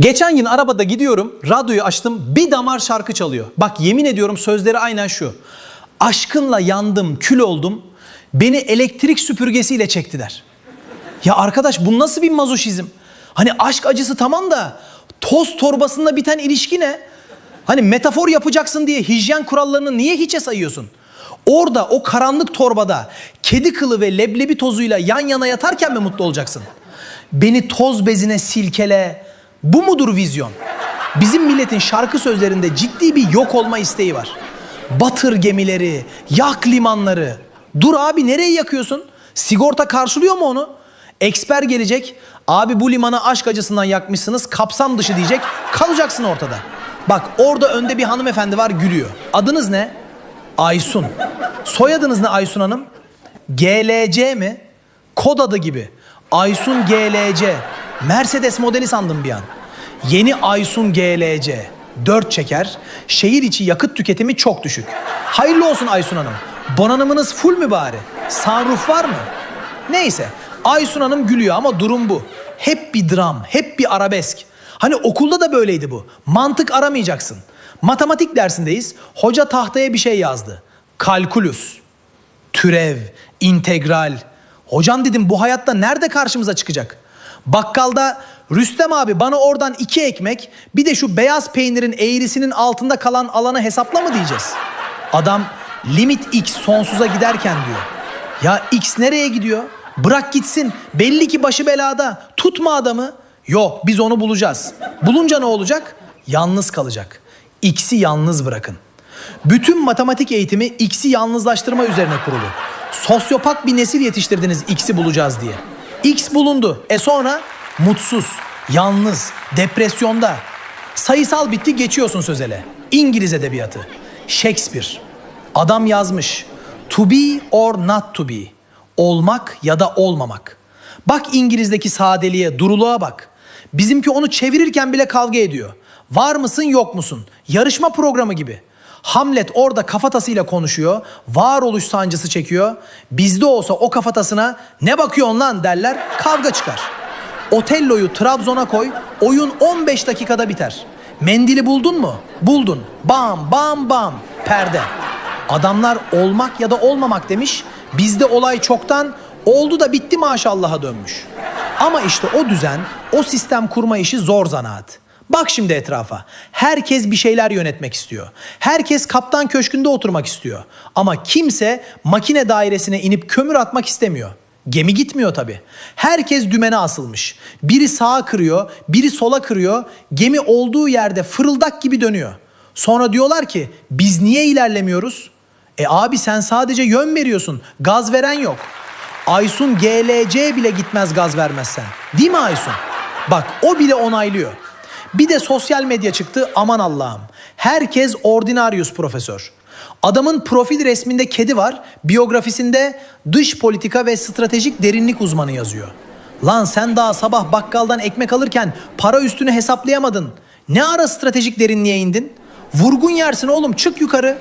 Geçen gün arabada gidiyorum, radyoyu açtım, bir damar şarkı çalıyor. Bak yemin ediyorum sözleri aynen şu. Aşkınla yandım, kül oldum, beni elektrik süpürgesiyle çektiler. Ya arkadaş bu nasıl bir mazoşizm? Hani aşk acısı tamam da toz torbasında biten ilişki ne? Hani metafor yapacaksın diye hijyen kurallarını niye hiçe sayıyorsun? Orada o karanlık torbada kedi kılı ve leblebi tozuyla yan yana yatarken mi mutlu olacaksın? Beni toz bezine silkele. Bu mudur vizyon? Bizim milletin şarkı sözlerinde ciddi bir yok olma isteği var. Batır gemileri, yak limanları. Dur abi nereye yakıyorsun? Sigorta karşılıyor mu onu? Eksper gelecek. Abi bu limanı aşk acısından yakmışsınız. Kapsam dışı diyecek. Kalacaksın ortada. Bak orada önde bir hanımefendi var gülüyor. Adınız ne? Aysun. Soyadınız ne Aysun Hanım? GLC mi? Kod adı gibi. Aysun GLC. Mercedes modeli sandım bir an. Yeni Aysun GLC. 4 çeker. Şehir içi yakıt tüketimi çok düşük. Hayırlı olsun Aysun Hanım. Donanımınız full mü bari? Sunroof var mı? Neyse. Aysun Hanım gülüyor ama durum bu. Hep bir dram, hep bir arabesk. Hani okulda da böyleydi bu. Mantık aramayacaksın. Matematik dersindeyiz. Hoca tahtaya bir şey yazdı. Kalkulüs, türev, integral. Hocam dedim bu hayatta nerede karşımıza çıkacak? Bakkalda Rüstem abi bana oradan iki ekmek bir de şu beyaz peynirin eğrisinin altında kalan alanı hesapla mı diyeceğiz? Adam limit x sonsuza giderken diyor. Ya x nereye gidiyor? Bırak gitsin. Belli ki başı belada. Tutma adamı. Yok biz onu bulacağız. Bulunca ne olacak? Yalnız kalacak. X'i yalnız bırakın. Bütün matematik eğitimi X'i yalnızlaştırma üzerine kurulu. Sosyopat bir nesil yetiştirdiniz X'i bulacağız diye. X bulundu. E sonra mutsuz, yalnız, depresyonda. Sayısal bitti geçiyorsun sözele. İngiliz edebiyatı. Shakespeare. Adam yazmış. To be or not to be. Olmak ya da olmamak. Bak İngiliz'deki sadeliğe, duruluğa bak. Bizimki onu çevirirken bile kavga ediyor. Var mısın yok musun? Yarışma programı gibi. Hamlet orada kafatasıyla konuşuyor. Varoluş sancısı çekiyor. Bizde olsa o kafatasına ne bakıyorsun lan derler. Kavga çıkar. Otello'yu Trabzon'a koy. Oyun 15 dakikada biter. Mendili buldun mu? Buldun. Bam bam bam. Perde. Adamlar olmak ya da olmamak demiş. Bizde olay çoktan oldu da bitti maşallaha dönmüş. Ama işte o düzen, o sistem kurma işi zor zanaat. Bak şimdi etrafa. Herkes bir şeyler yönetmek istiyor. Herkes kaptan köşkünde oturmak istiyor. Ama kimse makine dairesine inip kömür atmak istemiyor. Gemi gitmiyor tabii. Herkes dümene asılmış. Biri sağa kırıyor, biri sola kırıyor. Gemi olduğu yerde fırıldak gibi dönüyor. Sonra diyorlar ki biz niye ilerlemiyoruz? E abi sen sadece yön veriyorsun. Gaz veren yok. Aysun GLC bile gitmez gaz vermezsen. Değil mi Aysun? Bak o bile onaylıyor. Bir de sosyal medya çıktı aman Allah'ım. Herkes ordinarius profesör. Adamın profil resminde kedi var, biyografisinde dış politika ve stratejik derinlik uzmanı yazıyor. Lan sen daha sabah bakkaldan ekmek alırken para üstünü hesaplayamadın. Ne ara stratejik derinliğe indin? Vurgun yersin oğlum çık yukarı.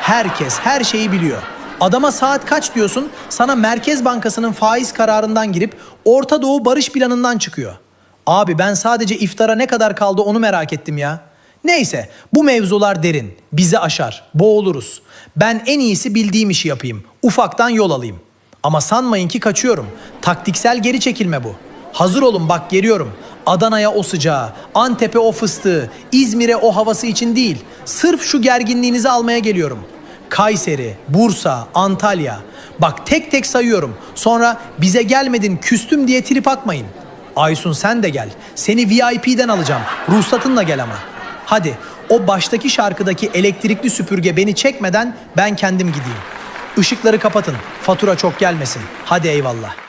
Herkes her şeyi biliyor. Adama saat kaç diyorsun sana Merkez Bankası'nın faiz kararından girip Orta Doğu barış planından çıkıyor. Abi ben sadece iftara ne kadar kaldı onu merak ettim ya. Neyse bu mevzular derin. Bizi aşar. Boğuluruz. Ben en iyisi bildiğim işi yapayım. Ufaktan yol alayım. Ama sanmayın ki kaçıyorum. Taktiksel geri çekilme bu. Hazır olun bak geliyorum. Adana'ya o sıcağı, Antep'e o fıstığı, İzmir'e o havası için değil. Sırf şu gerginliğinizi almaya geliyorum. Kayseri, Bursa, Antalya. Bak tek tek sayıyorum. Sonra bize gelmedin küstüm diye trip atmayın. Aysun sen de gel. Seni VIP'den alacağım. Ruhsatınla gel ama. Hadi o baştaki şarkıdaki elektrikli süpürge beni çekmeden ben kendim gideyim. Işıkları kapatın. Fatura çok gelmesin. Hadi eyvallah.